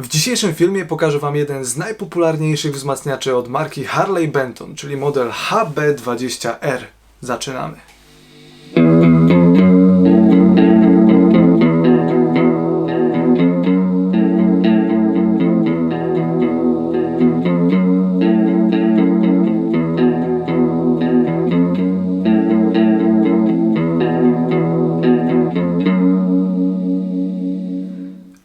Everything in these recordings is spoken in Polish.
W dzisiejszym filmie pokażę Wam jeden z najpopularniejszych wzmacniaczy od marki Harley Benton, czyli model HB20R. Zaczynamy.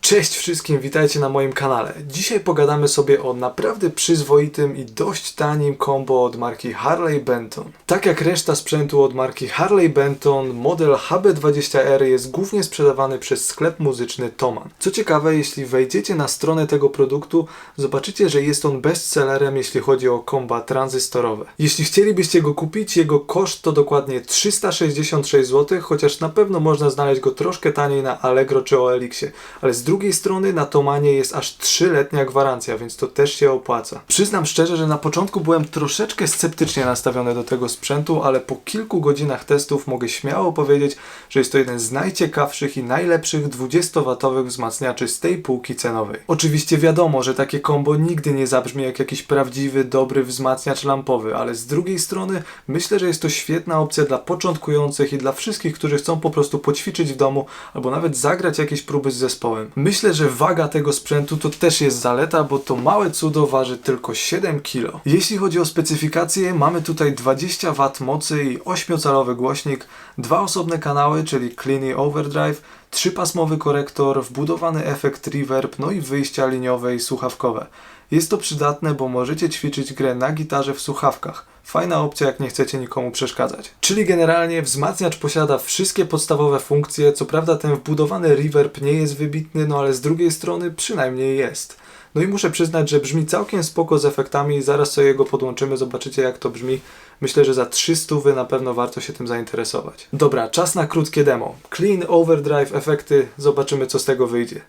Cześć wszystkim, witajcie na moim kanale. Dzisiaj pogadamy sobie o naprawdę przyzwoitym i dość tanim combo od marki Harley Benton. Tak jak reszta sprzętu od marki Harley Benton, model HB20R jest głównie sprzedawany przez sklep muzyczny Toman. Co ciekawe, jeśli wejdziecie na stronę tego produktu, zobaczycie, że jest on bestsellerem, jeśli chodzi o komba tranzystorowe. Jeśli chcielibyście go kupić, jego koszt to dokładnie 366 zł, chociaż na pewno można znaleźć go troszkę taniej na Allegro czy OLX-ie, ale z drugiej strony na Tomanie jest aż 3-letnia gwarancja, więc to też się opłaca. Przyznam szczerze, że na początku byłem troszeczkę sceptycznie nastawiony do tego sprzętu, ale po kilku godzinach testów mogę śmiało powiedzieć, że jest to jeden z najciekawszych i najlepszych 20W wzmacniaczy z tej półki cenowej. Oczywiście wiadomo, że takie kombo nigdy nie zabrzmi jak jakiś prawdziwy, dobry wzmacniacz lampowy, ale z drugiej strony myślę, że jest to świetna opcja dla początkujących i dla wszystkich, którzy chcą po prostu poćwiczyć w domu albo nawet zagrać jakieś próby z zespołem. Myślę, że waga tego sprzętu to też jest zaleta, bo to małe cudo waży tylko 7 kg. Jeśli chodzi o specyfikację, mamy tutaj 20 W mocy i 8-calowy głośnik, dwa osobne kanały, czyli Clean i Overdrive, trzypasmowy korektor, wbudowany efekt reverb, no i wyjścia liniowe i słuchawkowe. Jest to przydatne, bo możecie ćwiczyć grę na gitarze w słuchawkach. Fajna opcja, jak nie chcecie nikomu przeszkadzać. Czyli generalnie wzmacniacz posiada wszystkie podstawowe funkcje, co prawda ten wbudowany reverb nie jest wybitny, no ale z drugiej strony przynajmniej jest. No i muszę przyznać, że brzmi całkiem spoko z efektami, zaraz sobie go podłączymy, zobaczycie jak to brzmi. Myślę, że za 300 wy na pewno warto się tym zainteresować. Dobra, czas na krótkie demo. Clean, overdrive, efekty, zobaczymy co z tego wyjdzie.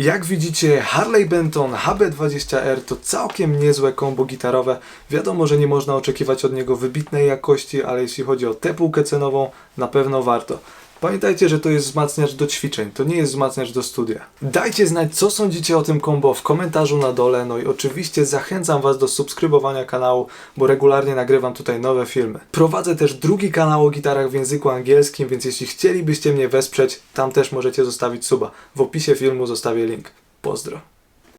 Jak widzicie, Harley Benton HB20R to całkiem niezłe kombo gitarowe. Wiadomo, że nie można oczekiwać od niego wybitnej jakości, ale jeśli chodzi o tę półkę cenową, na pewno warto. Pamiętajcie, że to jest wzmacniacz do ćwiczeń, to nie jest wzmacniacz do studia. Dajcie znać, co sądzicie o tym kombo w komentarzu na dole, no i oczywiście zachęcam Was do subskrybowania kanału, bo regularnie nagrywam tutaj nowe filmy. Prowadzę też drugi kanał o gitarach w języku angielskim, więc jeśli chcielibyście mnie wesprzeć, tam też możecie zostawić suba. W opisie filmu zostawię link. Pozdro.